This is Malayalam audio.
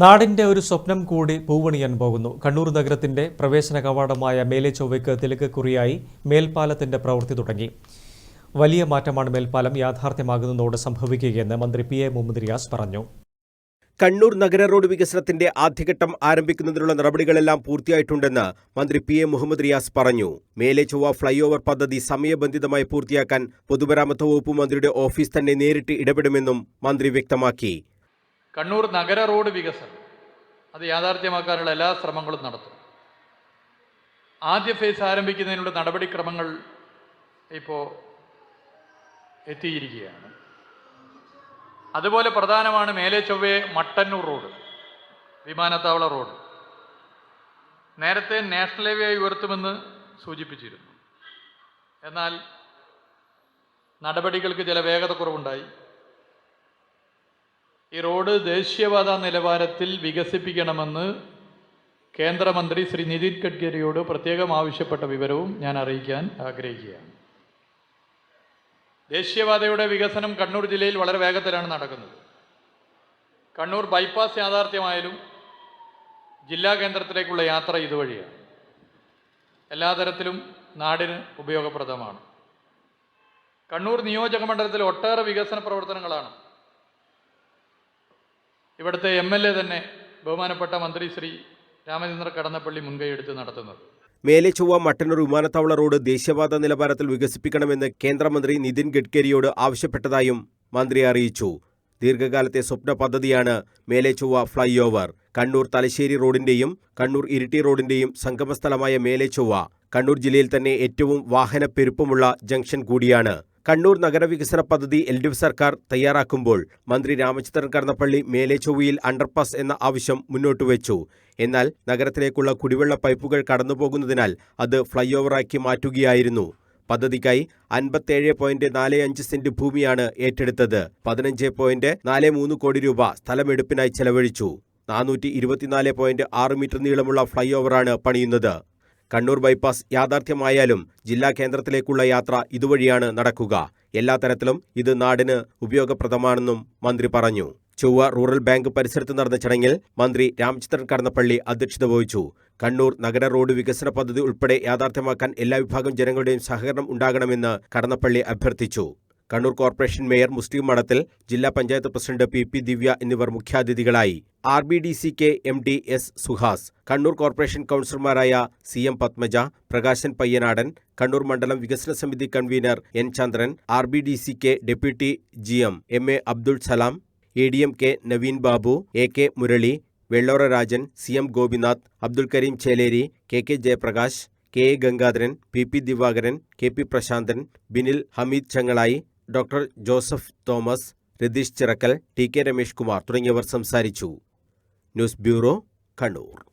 നാടിന്റെ ഒരു സ്വപ്നം കൂടി പൂവണിയാൻ പോകുന്നു. കണ്ണൂർ നഗരത്തിന്റെ പ്രവേശന കവാടമായ മേലെ ചൊവ്വയ്ക്ക് തിലകക്കുറിയായി മേൽപ്പാലത്തിന്റെ പ്രവൃത്തി തുടങ്ങി. വലിയ മാറ്റമാണ് മേൽപ്പാലം യാഥാർത്ഥ്യമാകുന്നതോടെ സംഭവിക്കുകയെന്ന് മന്ത്രി പി എ മുഹമ്മദ് റിയാസ് പറഞ്ഞു. കണ്ണൂർ നഗര റോഡ് വികസനത്തിന്റെ ആദ്യഘട്ടം ആരംഭിക്കുന്നതിനുള്ള നടപടികളെല്ലാം പൂർത്തിയായിട്ടുണ്ടെന്ന് മന്ത്രി പി എ മുഹമ്മദ് റിയാസ് പറഞ്ഞു. മേലെ ചൊവ്വ ഫ്ളൈ ഓവർ പദ്ധതി സമയബന്ധിതമായി പൂർത്തിയാക്കാൻ പൊതുമരാമത്ത് വകുപ്പ് മന്ത്രിയുടെ ഓഫീസ് തന്നെ നേരിട്ട് ഇടപെടുമെന്നും മന്ത്രി വ്യക്തമാക്കി. കണ്ണൂർ നഗര റോഡ് വികസനം. അത് യാഥാർത്ഥ്യമാക്കാനുള്ള എല്ലാ ശ്രമങ്ങളും നടത്തും. ആദ്യ ഫേസ് ആരംഭിക്കുന്നതിനുള്ള നടപടിക്രമങ്ങൾ ഇപ്പോൾ എത്തിയിരിക്കുകയാണ്. അതുപോലെ പ്രധാനമാണ് മേലെ ചൊവ്വേ മട്ടന്നൂർ റോഡ് വിമാനത്താവള റോഡ്. നേരത്തെ നാഷണൽ ഹൈവേ ആയി ഉയർത്തുമെന്ന് സൂചിപ്പിച്ചിരുന്നു. എന്നാൽ നടപടികൾക്ക് ചില വേഗത കുറവുണ്ടായി ഈ റോഡ് ദേശീയപാത നിലവാരത്തിൽ വികസിപ്പിക്കണമെന്ന് കേന്ദ്രമന്ത്രി ശ്രീ നിതിൻ ഗഡ്കരിയോട് പ്രത്യേകം ആവശ്യപ്പെട്ട വിവരവും ഞാൻ അറിയിക്കാൻ ആഗ്രഹിക്കുകയാണ്. ദേശീയപാതയുടെ വികസനം കണ്ണൂർ ജില്ലയിൽ വളരെ വേഗത്തിലാണ് നടക്കുന്നത്. കണ്ണൂർ ബൈപ്പാസ് യാഥാർത്ഥ്യമായാലും ജില്ലാ കേന്ദ്രത്തിലേക്കുള്ള യാത്ര ഇതുവഴിയാണ്. എല്ലാ തരത്തിലും നാടിന് ഉപയോഗപ്രദമാണ്. കണ്ണൂർ നിയോജക മണ്ഡലത്തിൽ ഒട്ടേറെ വികസന പ്രവർത്തനങ്ങളാണ് ഇവിടുത്തെ എം എൽ എ തന്നെ ബഹുമാനപ്പെട്ട മന്ത്രി ശ്രീ രാമചന്ദ്ര കടന്നപ്പള്ളി മുൻകൈയെടുത്ത് നടത്തുന്നത്. മേലെ മട്ടന്നൂർ വിമാനത്താവള റോഡ് ദേശീയപാത നിലവാരത്തിൽ വികസിപ്പിക്കണമെന്ന് കേന്ദ്രമന്ത്രി നിതിൻ ഗഡ്കരിയോട് ആവശ്യപ്പെട്ടതായും മന്ത്രി അറിയിച്ചു. ദീർഘകാലത്തെ സ്വപ്ന പദ്ധതിയാണ് മേലെ ഫ്ളൈ ഓവർ കണ്ണൂർ തലശ്ശേരി റോഡിന്റെയും കണ്ണൂർ ഇരിട്ടി റോഡിന്റെയും സംഗമസ്ഥലമായ മേലെ കണ്ണൂർ ജില്ലയിൽ തന്നെ ഏറ്റവും വാഹനപ്പെരുപ്പമുള്ള ജംഗ്ഷൻ കൂടിയാണ്. കണ്ണൂർ നഗരവികസന പദ്ധതി എൽ ഡി എഫ് സർക്കാർ തയ്യാറാക്കുമ്പോൾ മന്ത്രി രാമചന്ദ്രൻ കടന്നപ്പള്ളി മേലെ ചൊവ്വയിൽ അണ്ടർപാസ് എന്ന ആവശ്യം മുന്നോട്ട് വെച്ചു. എന്നാൽ നഗരത്തിലേക്കുള്ള കുടിവെള്ള പൈപ്പുകൾ കടന്നുപോകുന്നതിനാൽ അത് ഫ്ളൈ ഓവറാക്കി മാറ്റുകയായിരുന്നു. പദ്ധതിക്കായി അൻപത്തേഴ് പോയിന്റ് നാല് അഞ്ച് സെന്റ് ഭൂമിയാണ് ഏറ്റെടുത്തത്. പതിനഞ്ച് പോയിന്റ് നാല് മൂന്ന് കോടി രൂപ സ്ഥലമെടുപ്പിനായി ചെലവഴിച്ചു. നാനൂറ്റി ഇരുപത്തിനാല് പോയിന്റ് ആറ് മീറ്റർ നീളമുള്ള ഫ്ളൈ ഓവറാണ് പണിയുന്നത്. കണ്ണൂർ ബൈപ്പാസ് യാഥാർത്ഥ്യമായാലും ജില്ലാ കേന്ദ്രത്തിലേക്കുള്ള യാത്ര ഇതുവഴിയാണ് നടക്കുക. എല്ലാ തരത്തിലും ഇത് നാടിന് ഉപയോഗപ്രദമാണെന്നും മന്ത്രി പറഞ്ഞു. ചൊവ്വ റൂറൽ ബാങ്ക് പരിസരത്ത് നടന്ന ചടങ്ങിൽ മന്ത്രി രാമചന്ദ്രൻ കടന്നപ്പള്ളി അധ്യക്ഷത വഹിച്ചു. കണ്ണൂർ നഗര റോഡ് വികസന പദ്ധതി ഉൾപ്പെടെ യാഥാർത്ഥ്യമാക്കാൻ എല്ലാ വിഭാഗം ജനങ്ങളുടെയും സഹകരണം ഉണ്ടാകണമെന്ന് കടന്നപ്പള്ളി അഭ്യർത്ഥിച്ചു. കണ്ണൂർ കോർപ്പറേഷൻ മേയർ മുസ്ലിം മഠത്തിൽ ജില്ലാ panchayat president P P Divya എന്നിവർ മുഖ്യാതിഥികളായി. R B D C K M D S Suhas Kannur corporation കൗൺസിലർമാരായ സി എം പത്മജ പ്രകാശൻ പയ്യനാടൻ കണ്ണൂർ മണ്ഡലം വികസന സമിതി convener N Chandran R B D C K deputy G M M A Abdul Salam A D M K Naveen Babu A K Murali Vellora Rajan C M Gopinath Abdul Karim Cheleri K K Jayaprakash K A Gangadharan P P Divakaran K P Prasanthan Binil Hameed Changalayi doctor Joseph Thomas Ratheesh Chirakkal T K Ramesh Kumar തുടങ്ങിയവർ സംസാരിച്ചു. News bureau Kannur.